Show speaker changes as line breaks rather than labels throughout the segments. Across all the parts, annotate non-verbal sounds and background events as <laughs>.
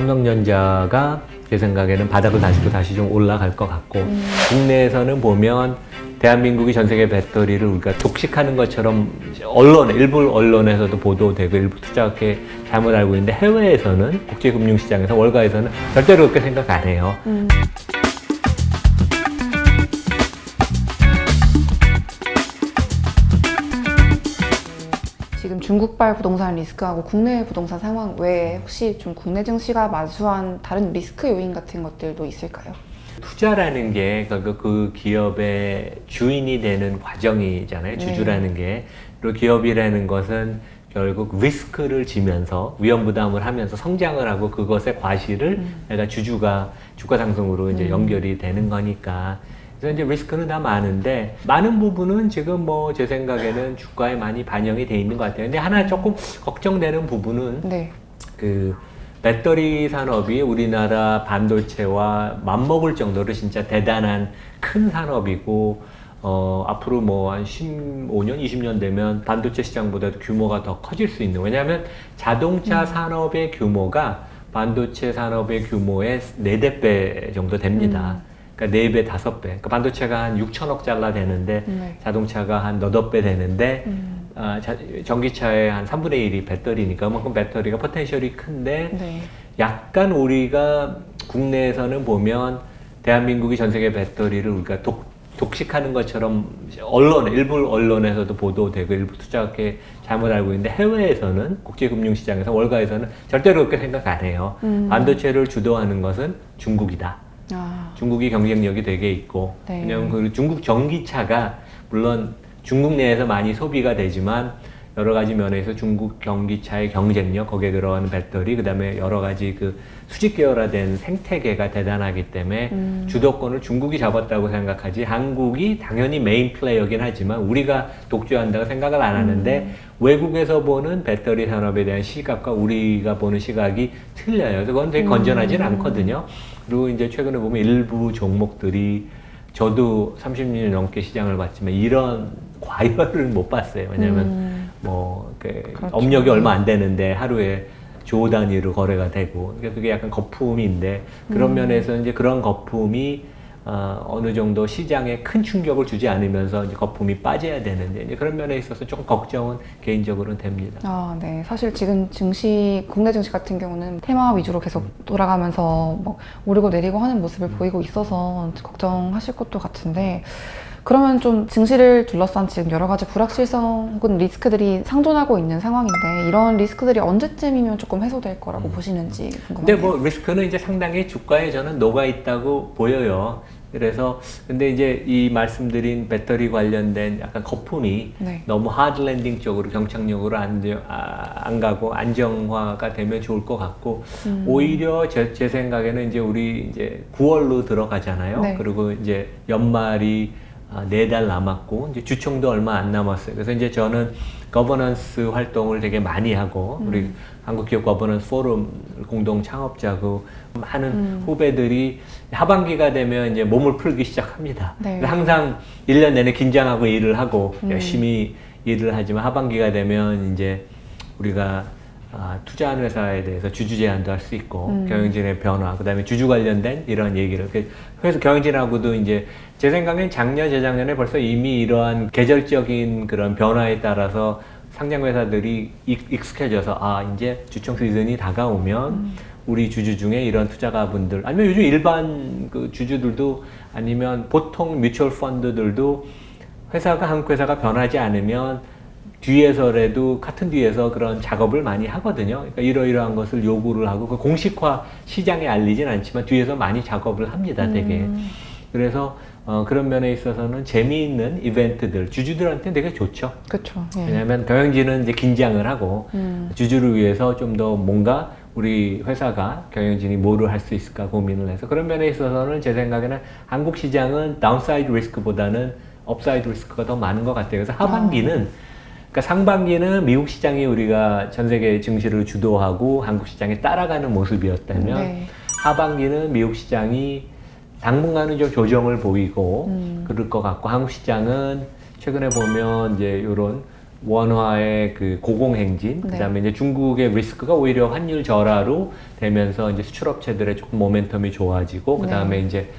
삼성전자가 제 생각에는 바닥을 다시고 다시 좀 올라갈 것 같고 국내에서는 보면 대한민국이 전 세계 배터리를 우리가 독식하는 것처럼 언론에 일부 언론에서도 보도되고 일부 투자학회 잘못 알고 있는데 해외에서는 국제금융시장에서 월가에서는 절대로 그렇게 생각 안 해요.
지 중국발 부동산 리스크하고 국내 부동산 상황 외에 혹시 좀 국내 증시가 마주한 다른 리스크 요인 같은 것들도 있을까요?
투자라는 게 그, 그 기업의 주인이 되는 과정이잖아요. 주주라는 게. 그리고 기업이라는 것은 결국 리스크를 지면서 위험 부담을 하면서 성장을 하고 그것의 과실을 내가 주주가 주가 상승으로 이제 연결이 되는 거니까. 그래서 이제 리스크는 다 많은데 많은 부분은 지금 뭐 제 생각에는 주가에 많이 반영이 돼 있는 것 같아요. 근데 하나 조금 걱정되는 부분은
네.
그 배터리 산업이 우리나라 반도체와 맞먹을 정도로 진짜 대단한 큰 산업이고 어 앞으로 뭐 한 15년, 20년 되면 반도체 시장보다도 규모가 더 커질 수 있는 왜냐하면 자동차 산업의 규모가 반도체 산업의 규모의 네댓 배 정도 됩니다. 그러니까 네 배, 다섯 배. 그러니까 반도체가 한 6천억 달러 되는데
네.
자동차가 한 너덟 배 되는데
음.
아, 자- 전기차의 한 3분의 1이 배터리니까 그만큼 배터리가 포텐셜이 큰데
네.
약간 우리가 국내에서는 보면 대한민국이 전 세계 배터리를 우리가 독, 독식하는 것처럼 언론, 일부 언론에서도 보도되고 일부 투자학회 잘못 알고 있는데 해외에서는 국제금융시장에서 월가에서는 절대로 그렇게 생각 안 해요.
음.
반도체를 주도하는 것은 중국이다.
아,
중국이 경쟁력이 되게 있고
네.
왜냐면 그 중국 전기차가 물론 중국 내에서 많이 소비가 되지만 여러 가지 면에서 중국 전기차의 경쟁력 거기에 들어가는 배터리 그 다음에 여러 가지 그 수직 계열화된 생태계가 대단하기 때문에
음.
주도권을 중국이 잡았다고 생각하지 한국이 당연히 메인 플레이어긴 하지만 우리가 독주한다고 생각을 안 하는데
음.
외국에서 보는 배터리 산업에 대한 시각과 우리가 보는 시각이 틀려요. 그건 되게 건전하진
음.
않거든요. 그리고 이제 최근에 보면 일부 종목들이 저도 30년 넘게 시장을 봤지만 이런 <laughs> 과열을 못 봤어요. 왜냐하면
음.
뭐 이렇게
그렇죠.
업력이 얼마 안 되는데 하루에 조 단위로 거래가 되고 그러니까 그게 약간 거품인데 그런
음.
면에서 이제 그런 거품이 어, 어느 정도 시장에 큰 충격을 주지 않으면서 이제 거품이 빠져야 되는데 이제 그런 면에 있어서 조금 걱정은 개인적으로는 됩니다.
아, 네. 사실 지금 증시, 국내 증시 같은 경우는 테마 위주로 계속 돌아가면서 뭐 오르고 내리고 하는 모습을 보이고 있어서 걱정하실 것도 같은데 그러면 좀 증시를 둘러싼 지금 여러 가지 불확실성 혹은 리스크들이 상존하고 있는 상황인데 이런 리스크들이 언제쯤이면 조금 해소될 거라고 보시는지
근데
궁금한데요.
뭐 리스크는 이제 상당히 주가에 저는 녹아 있다고 보여요. 그래서 근데 이제 이 말씀드린 배터리 관련된 약간 거품이
네.
너무 하드 랜딩 쪽으로 경착력으로 안, 아, 안 가고 안정화가 되면 좋을 것 같고
음.
오히려 제, 제 생각에는 이제 우리 이제 9월로 들어가잖아요.
네.
그리고 이제 연말이 아, 네 달 남았고 이제 주총도 얼마 안 남았어요. 그래서 이제 저는 거버넌스 활동을 되게 많이 하고
음.
우리 한국기업 거버넌스 포럼 공동 창업자고 많은
음.
후배들이 하반기가 되면 이제 몸을 풀기 시작합니다.
네.
항상 1년 내내 긴장하고 일을 하고
음.
열심히 일을 하지만 하반기가 되면 이제 우리가 아, 투자하는 회사에 대해서 주주 제한도 할 수 있고
음.
경영진의 변화 그다음에 주주 관련된 이런 얘기를 그- 그래서 경영진하고도 이제 제 생각엔 작년 재작년에 벌써 이미 이러한 계절적인 그런 변화에 따라서 상장 회사들이 익- 익숙해져서 아 이제 주총 시즌이 다가오면
음.
우리 주주 중에 이런 투자가분들 아니면 요즘 일반 그 주주들도 아니면 보통 뮤추얼 펀드들도 회사가 한국 회사가 변하지 않으면 뒤에서라도 같은 뒤에서 그런 작업을 많이 하거든요. 그러니까 이러이러한 것을 요구를 하고 그 공식화 시장에 알리진 않지만 뒤에서 많이 작업을 합니다, 되게.
음.
그래서 어, 그런 면에 있어서는 재미있는 이벤트들 주주들한테 되게 좋죠.
그렇죠. 예.
왜냐하면 경영진은 이제 긴장을 하고
음.
주주를 위해서 좀 더 뭔가 우리 회사가 경영진이 뭐를 할 수 있을까 고민을 해서 그런 면에 있어서는 제 생각에는 한국 시장은 다운사이드 리스크보다는 업사이드 리스크가 더 많은 것 같아요. 그래서 하반기는 그러니까 상반기는 미국 시장이 우리가 전 세계 증시를 주도하고 한국 시장에 따라가는 모습이었다면
네.
하반기는 미국 시장이 당분간은 좀 조정을 보이고
음.
그럴 것 같고 한국 시장은 최근에 보면 이제 이런 원화의 그 고공행진,
네.
그다음에 이제 중국의 리스크가 오히려 환율 절하로 되면서 이제 수출업체들의 조금 모멘텀이 좋아지고 그다음에
네.
이제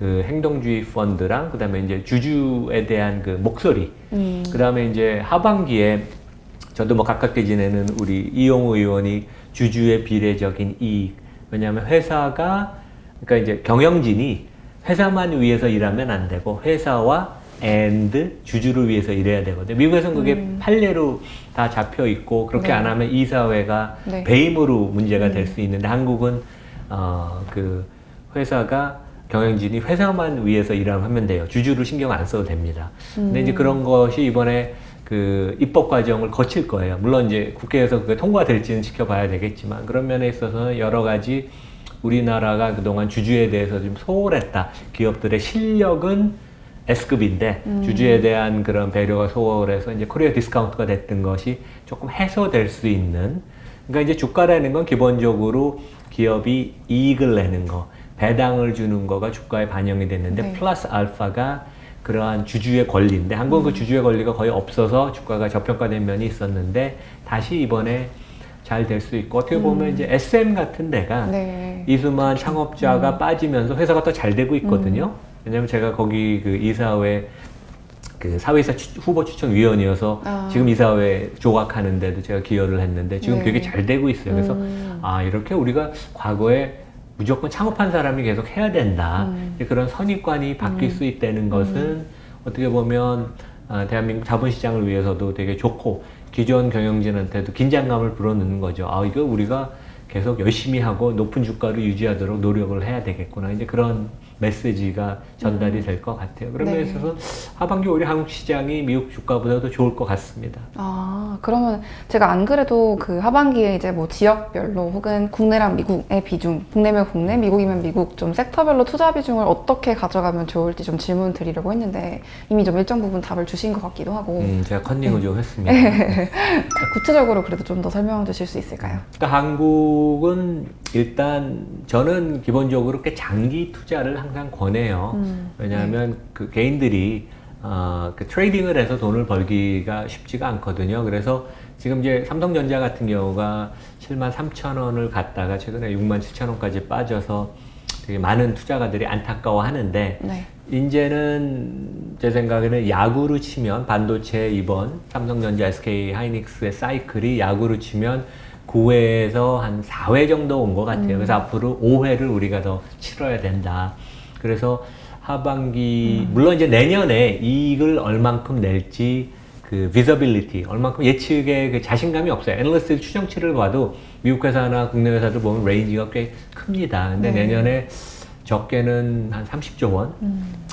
그 행동주의 펀드랑 그다음에 이제 주주에 대한 그 목소리,
음.
그다음에 이제 하반기에 저도 뭐 가깝게 지내는 우리 이용우 의원이 주주의 비례적인 이익 왜냐하면 회사가 그러니까 이제 경영진이 회사만 위해서 일하면 안 되고 회사와 and 주주를 위해서 일해야 되거든요. 미국에서는 그게 판례로 다 잡혀 있고 그렇게
네.
안 하면 이 사회가
네.
배임으로 문제가 될수 있는데 한국은 어그 회사가 경영진이 회사만 위해서 일하면 하면 돼요. 주주를 신경 안 써도 됩니다. 근데 이제 그런 것이 이번에 그 입법 과정을 거칠 거예요. 물론 이제 국회에서 그게 통과될지는 지켜봐야 되겠지만 그런 면에 있어서 여러 가지 우리나라가 그동안 주주에 대해서 좀 소홀했다. 기업들의 실력은 S급인데 주주에 대한 그런 배려가 소홀해서 이제 코리아 디스카운트가 됐던 것이 조금 해소될 수 있는 그러니까 이제 주가라는 건 기본적으로 기업이 이익을 내는 거, 배당을 주는 거가 주가에 반영이 됐는데
네.
플러스 알파가 그러한 주주의 권리인데 한국은 그 주주의 권리가 거의 없어서 주가가 저평가된 면이 있었는데 다시 이번에 잘 될 수 있고 어떻게 보면 이제 SM 같은 데가
네.
이수만 창업자가 빠지면서 회사가 더 잘 되고 있거든요. 왜냐면 제가 거기 그 이사회 그 사회이사 추- 후보 추천 위원이어서
아.
지금 이사회 조각하는데도 제가 기여를 했는데 지금
네.
되게 잘 되고 있어요. 그래서
음.
아 이렇게 우리가 과거에 무조건 창업한 사람이 계속 해야 된다.
음.
그런 선입관이 바뀔 수 있다는 것은 어떻게 보면 아, 대한민국 자본시장을 위해서도 되게 좋고 기존 경영진한테도 긴장감을 불어넣는 거죠. 아 이거 우리가 계속 열심히 하고 높은 주가를 유지하도록 노력을 해야 되겠구나. 이제 그런 메시지가 전달이 될것 같아요. 그런
네.
면에 있어서 하반기 오히려 한국 시장이 미국 주가보다도 좋을 것 같습니다.
아, 그러면 제가 안 그래도 그 하반기에 이제 뭐 지역별로 혹은 국내랑 미국의 비중, 국내면 국내, 미국이면 미국 좀 섹터별로 투자 비중을 어떻게 가져가면 좋을지 좀 질문 드리려고 했는데 이미 좀 일정 부분 답을 주신 것 같기도 하고
음, 제가 컨닝을 좀 했습니다.
구체적으로 그래도 좀 더 설명 주실 수 있을까요?
그러니까 한국은 일단 저는 기본적으로 꽤 장기 투자를 항상 권해요.
음,
왜냐하면 그 개인들이 어, 그 트레이딩을 해서 돈을 벌기가 쉽지가 않거든요. 그래서 지금 이제 삼성전자 같은 경우가 7만 3천 원을 갔다가 최근에 6만 7천 원까지 빠져서 되게 많은 투자가들이 안타까워 하는데
네.
이제는 제 생각에는 야구로 치면 반도체 이번 삼성전자, SK 하이닉스의 사이클이 야구로 치면 9회에서 한 4회 정도 온 것 같아요. 그래서 앞으로 5회를 우리가 더 치러야 된다. 그래서 하반기 물론 이제 내년에 이익을 얼만큼 낼지 그 비저빌리티 얼만큼 예측에 그 자신감이 없어요. 애널리스트 추정치를 봐도 미국 회사나 국내 회사들 보면 레인지가 꽤 큽니다. 근데
네.
내년에 적게는 한 30조 원,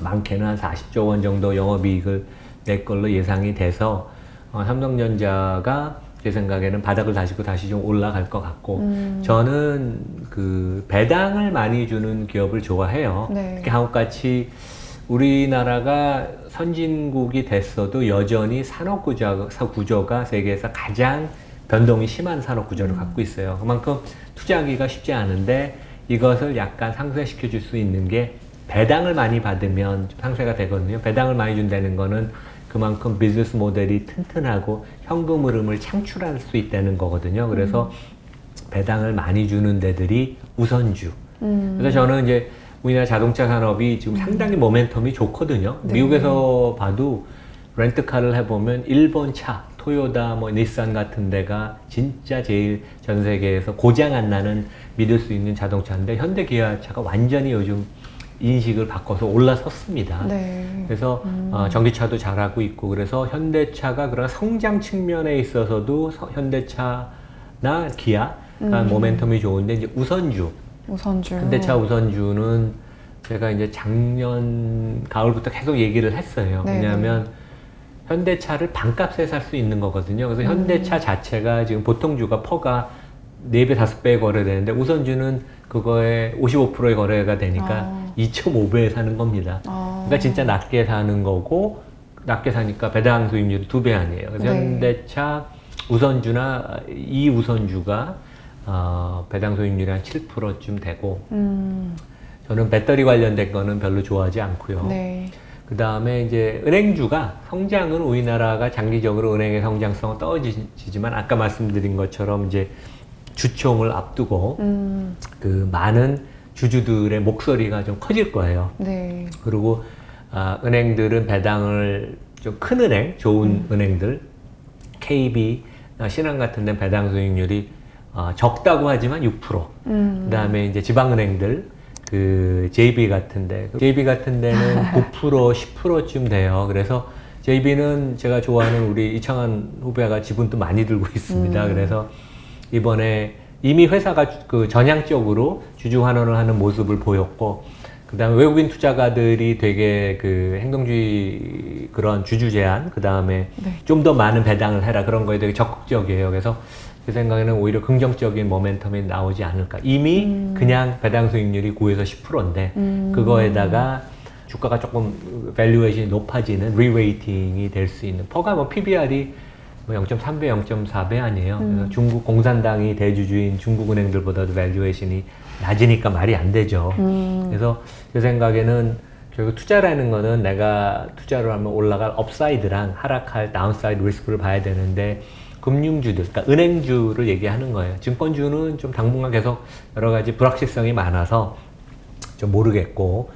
많게는 한 40조 원 정도 영업이익을 낼 걸로 예상이 돼서 어, 삼성전자가 제 생각에는 바닥을 다시고 다시 좀 올라갈 것 같고
음.
저는 그 배당을 많이 주는 기업을 좋아해요.
네.
특히 한국같이 우리나라가 선진국이 됐어도 여전히 산업 구조가, 구조가 세계에서 가장 변동이 심한 산업 구조를 갖고 있어요. 그만큼 투자하기가 쉽지 않은데 이것을 약간 상쇄시켜 줄 수 있는 게 배당을 많이 받으면 좀 상쇄가 되거든요. 배당을 많이 준다는 거는 그만큼 비즈니스 모델이 튼튼하고 현금 흐름을 창출할 수 있다는 거거든요. 그래서 배당을 많이 주는 데들이 우선주.
음.
그래서 저는 이제 우리나라 자동차 산업이 지금 상당히 모멘텀이 좋거든요.
네.
미국에서 봐도 렌트카를 해보면 일본 차, 토요다, 뭐 닛산 같은 데가 진짜 제일 전 세계에서 고장 안 나는 믿을 수 있는 자동차인데 현대 기아차가 완전히 요즘 인식을 바꿔서 올라섰습니다.
네.
그래서 어, 전기차도 잘하고 있고 그래서 현대차가 그런 성장 측면에 있어서도 서- 현대차나 기아가 모멘텀이 좋은데 이제 우선주
우선주.
현대차 우선주는 제가 이제 작년 가을부터 계속 얘기를 했어요.
네,
왜냐하면 현대차를 반값에 살 수 있는 거거든요. 그래서
음.
현대차 자체가 지금 보통주가 퍼가 4배, 5배 거래되는데 우선주는 그거에 55%의 거래가 되니까
아.
2.5배에 사는 겁니다.
아.
그러니까 진짜 낮게 사는 거고 낮게 사니까 배당 수익률이 두 배 아니에요. 그래서
네.
현대차 우선주나 이 우선주가 어, 배당 수익률이 한 7%쯤 되고
음.
저는 배터리 관련된 거는 별로 좋아하지 않고요.
네.
그 다음에 이제 은행주가 성장은 우리나라가 장기적으로 은행의 성장성은 떨어지지만 아까 말씀드린 것처럼 이제 주총을 앞두고
음,
그 많은 주주들의 목소리가 좀 커질 거예요.
네.
그리고 아, 은행들은 배당을 좀 큰 은행, 좋은 은행들, KB, 아, 신한 같은 데 배당 수익률이 아, 적다고 하지만 6%.
음,
그다음에 이제 지방은행들 그 JB 같은데 JB 같은 데는 <laughs> 9% 10%쯤 돼요. 그래서 JB는 제가 좋아하는 우리 이창환 후배가 지분도 많이 들고 있습니다.
음.
그래서 이번에 이미 회사가 주- 그 전향적으로 주주 환원을 하는 모습을 보였고 그다음에 외국인 투자가들이 되게 그 행동주의 그런 주주 제한 그다음에
네.
좀 더 많은 배당을 해라 그런 거에 되게 적극적이에요. 그래서 제 생각에는 오히려 긍정적인 모멘텀이 나오지 않을까. 이미 그냥 배당 수익률이 9에서 10%인데
음.
그거에다가 주가가 조금 밸류에이션이 높아지는 리웨이팅이 될 수 있는 퍼가 뭐 PBR이 뭐 0.3배, 0.4배 아니에요. 그래서 중국 공산당이 대주주인 중국 은행들보다도 밸류에이션이 낮으니까 말이 안 되죠.
음,
그래서 제 생각에는 결국 투자라는 거는 내가 투자를 하면 올라갈 업사이드랑 하락할 다운사이드 리스크를 봐야 되는데 금융주들, 그러니까 은행주를 얘기하는 거예요. 증권주는 좀 당분간 계속 여러 가지 불확실성이 많아서 좀 모르겠고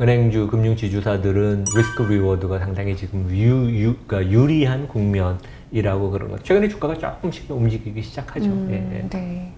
은행주, 금융지주사들은 리스크 리워드가 상당히 지금 유, 유, 그러니까 유리한 국면 이라고 그런 거. 최근에 주가가 조금씩 움직이기 시작하죠.
음,
예, 예.
네.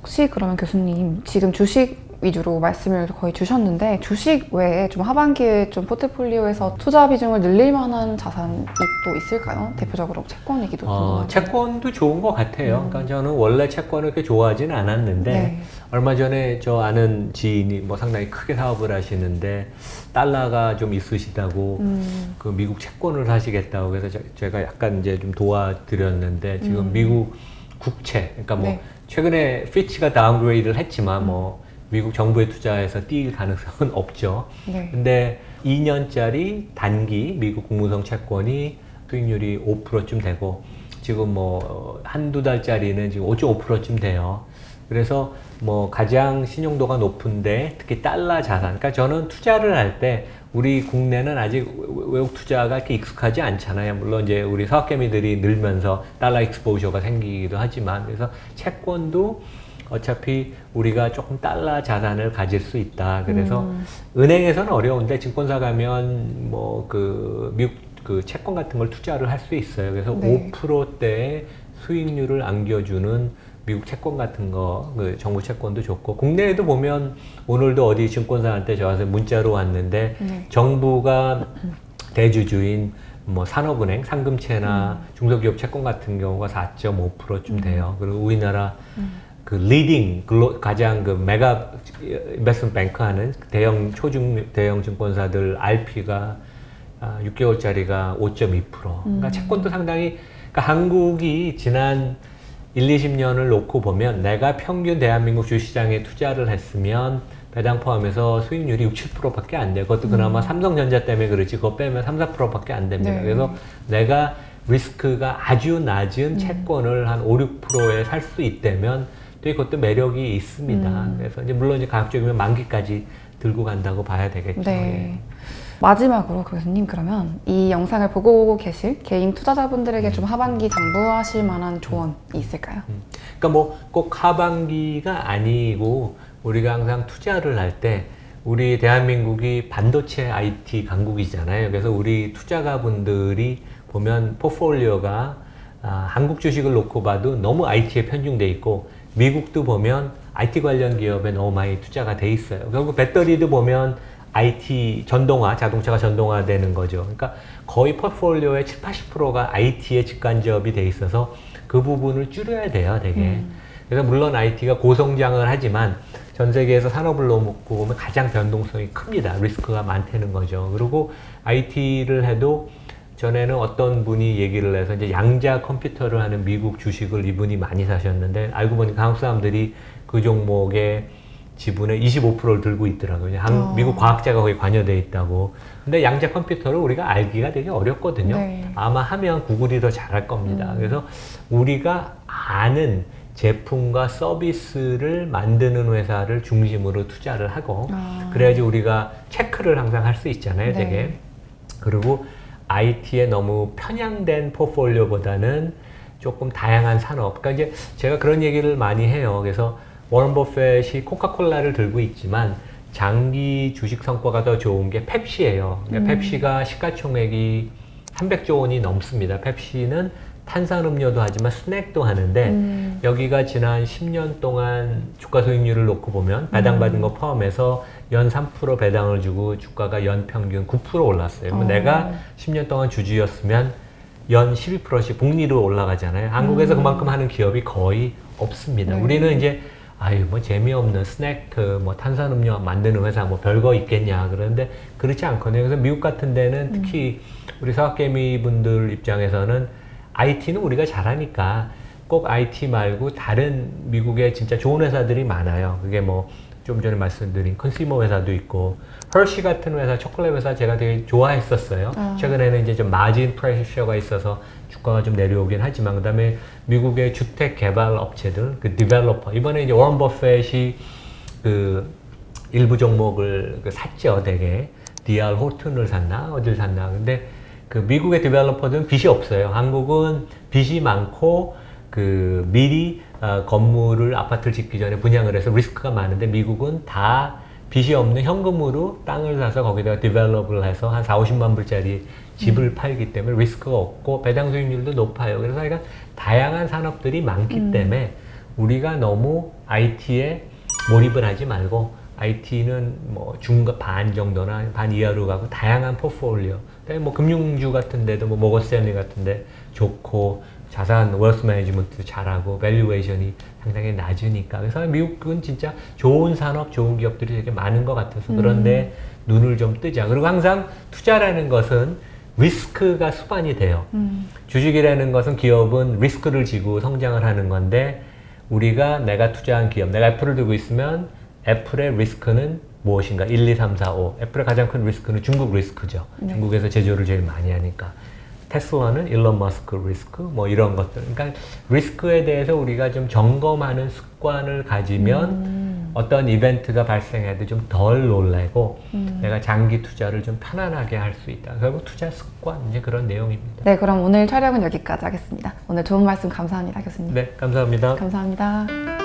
혹시 그러면 교수님 지금 주식 위주로 말씀을 거의 주셨는데 주식 외에 좀 하반기에 좀 포트폴리오에서 투자 비중을 늘릴 만한 자산이 또 있을까요? 대표적으로 채권이기도
어,
궁금하고.
채권도 좋은 것 같아요. 그러니까 저는 원래 채권을 그렇게 좋아하지는 않았는데
네.
얼마 전에 저 아는 지인이 뭐 상당히 크게 사업을 하시는데 달러가 좀 있으시다고
음,
그 미국 채권을 사시겠다고 그래서 제- 제가 약간 이제 좀 도와드렸는데 지금
음.
미국 국채 그러니까 뭐
네.
최근에 피치가 다운그레이드를 했지만 뭐 미국 정부에 투자해서 뛸 가능성은 <laughs> 없죠.
네.
근데 2년짜리 단기 미국 국무성 채권이 수익률이 5%쯤 되고 지금 뭐 한두 달짜리는 지금 5.5%쯤 돼요. 그래서 뭐 가장 신용도가 높은데 특히 달러 자산. 그러니까 저는 투자를 할 때 우리 국내는 아직 외국 투자가 이렇게 익숙하지 않잖아요. 물론 이제 우리 사학개미들이 늘면서 달러 익스포저가 생기기도 하지만 그래서 채권도 어차피 우리가 조금 달러 자산을 가질 수 있다. 그래서
음.
은행에서는 어려운데 증권사 가면 뭐 그 미국 그 채권 같은 걸 투자를 할 수 있어요. 그래서
네.
5%대의 수익률을 안겨주는 미국 채권 같은 거, 그 정부 채권도 좋고 국내에도 보면 오늘도 어디 증권사한테 저한테 문자로 왔는데
네.
정부가 대주주인 뭐 산업은행, 상금채나
음.
중소기업 채권 같은 경우가 4.5%쯤 돼요. 그리고 우리나라 그 리딩 글로 가장 그 메가 인베스트먼트 뱅크 하는 대형 초중 대형 증권사들 RP가 아, 6개월짜리가 5.2%. 그러니까 채권도 상당히 그러니까 한국이 지난 1, 20년을 놓고 보면 내가 평균 대한민국 주시장에 투자를 했으면 배당 포함해서 수익률이 6, 7%밖에 안 돼요. 그것도 그나마 삼성전자 때문에 그렇지 그거 빼면 3, 4%밖에 안 됩니다.
네.
그래서 내가 리스크가 아주 낮은 채권을 한 5, 6%에 살 수 있다면 되게 그것도 매력이 있습니다.
음.
그래서 이제 물론 이제 가급적이면 만기까지 들고 간다고 봐야 되겠죠.
네. 마지막으로 교수님 그러면 이 영상을 보고 계실 개인 투자자분들에게 좀 하반기 당부하실 만한 조언이 있을까요?
그러니까 뭐 꼭 하반기가 아니고 우리가 항상 투자를 할 때 우리 대한민국이 반도체 IT 강국이잖아요. 그래서 우리 투자가 분들이 보면 포폴리오가 아, 한국 주식을 놓고 봐도 너무 IT에 편중돼 있고 미국도 보면 IT 관련 기업에 너무 많이 투자가 돼 있어요. 결국 배터리도 보면 IT 전동화, 자동차가 전동화되는 거죠. 그러니까 거의 포폴리오의 7, 80%가 IT에 직간접이 돼 있어서 그 부분을 줄여야 돼요, 되게. 그래서 물론 IT가 고성장을 하지만 전 세계에서 산업을 놓고 보면 가장 변동성이 큽니다. 리스크가 많다는 거죠. 그리고 IT를 해도 전에는 어떤 분이 얘기를 해서 이제 양자 컴퓨터를 하는 미국 주식을 이분이 많이 사셨는데 알고 보니 한국 사람들이 그 종목의 지분의 25%를 들고 있더라고요. 한,
어.
미국 과학자가 거기 관여돼 있다고. 근데 양자 컴퓨터를 우리가 알기가 되게 어렵거든요.
네.
아마 하면 구글이 더 잘할 겁니다.
음.
그래서 우리가 아는 제품과 서비스를 만드는 회사를 중심으로 투자를 하고
아.
그래야지 우리가 체크를 항상 할 수 있잖아요.
네.
되게. 그리고 IT에 너무 편향된 포트폴리오보다는 조금 다양한 산업. 그러니까 이제 제가 그런 얘기를 많이 해요. 그래서 워런 버핏이 코카콜라를 들고 있지만 장기 주식 성과가 더 좋은 게 펩시예요. 그러니까 펩시가 시가총액이 300조 원이 넘습니다. 펩시는 탄산음료도 하지만 스낵도 하는데
음.
여기가 지난 10년 동안 주가 수익률을 놓고 보면 배당받은 거 포함해서 연 3% 배당을 주고 주가가 연 평균 9% 올랐어요.
어.
내가 10년 동안 주주였으면 연 12%씩 복리로 올라가잖아요. 한국에서 그만큼 하는 기업이 거의 없습니다.
네.
우리는 이제 아유 뭐 재미없는 스낵 뭐 탄산음료 만드는 회사 뭐 별거 있겠냐 그런데 그렇지 않거든요. 그래서 미국 같은 데는 특히 우리 사학개미 분들 입장에서는 IT는 우리가 잘하니까 꼭 IT 말고 다른 미국에 진짜 좋은 회사들이 많아요. 그게 뭐 좀 전에 말씀드린 컨슈머 회사도 있고 헐시 같은 회사 초콜릿 회사 제가 되게 좋아했었어요.
아.
최근에는 이제 좀 마진 프레셔가 있어서 주가가 좀 내려오긴 하지만 그다음에 미국의 주택 개발 업체들 그 디벨로퍼 이번에 이제 워런 버핏이 그 일부 종목을 그 샀죠, 되게 DR 호튼을 샀나 어딜 샀나. 근데 그 미국의 디벨로퍼들은 빚이 없어요. 한국은 빚이 많고 그 미리 어, 건물을 아파트를 짓기 전에 분양을 해서 리스크가 많은데 미국은 다 빚이 없는 현금으로 땅을 사서 거기다가 디벨롭을 해서 한 4, 50만 불짜리 집을 팔기 때문에 리스크가 없고 배당 수익률도 높아요. 그래서 저희가 다양한 산업들이 많기 때문에 우리가 너무 IT에 몰입을 하지 말고 IT는 뭐 중간 반 정도나 반 이하로 가고 다양한 포트폴리오. 뭐 금융주 같은 데도 뭐 모건스탠리 같은 데 좋고 자산 웰스 매니지먼트 잘하고 밸류에이션이 상당히 낮으니까 그래서 미국은 진짜 좋은 산업, 좋은 기업들이 되게 많은 것 같아서 그런데 눈을 좀 뜨자. 그리고 항상 투자라는 것은 리스크가 수반이 돼요.
음.
주식이라는 것은 기업은 리스크를 지고 성장을 하는 건데 우리가 내가 투자한 기업, 내가 애플을 들고 있으면 애플의 리스크는 무엇인가? 1, 2, 3, 4, 5. 애플의 가장 큰 리스크는 중국 리스크죠.
네.
중국에서 제조를 제일 많이 하니까. 테슬라는 일론 머스크 리스크 뭐 이런 것들. 그러니까 리스크에 대해서 우리가 좀 점검하는 습관을 가지면
음.
어떤 이벤트가 발생해도 좀 덜 놀래고
음.
내가 장기 투자를 좀 편안하게 할 수 있다. 결국 투자 습관 이제 그런 내용입니다.
네, 그럼 오늘 촬영은 여기까지 하겠습니다. 오늘 좋은 말씀 감사합니다, 교수님.
네, 감사합니다.
감사합니다.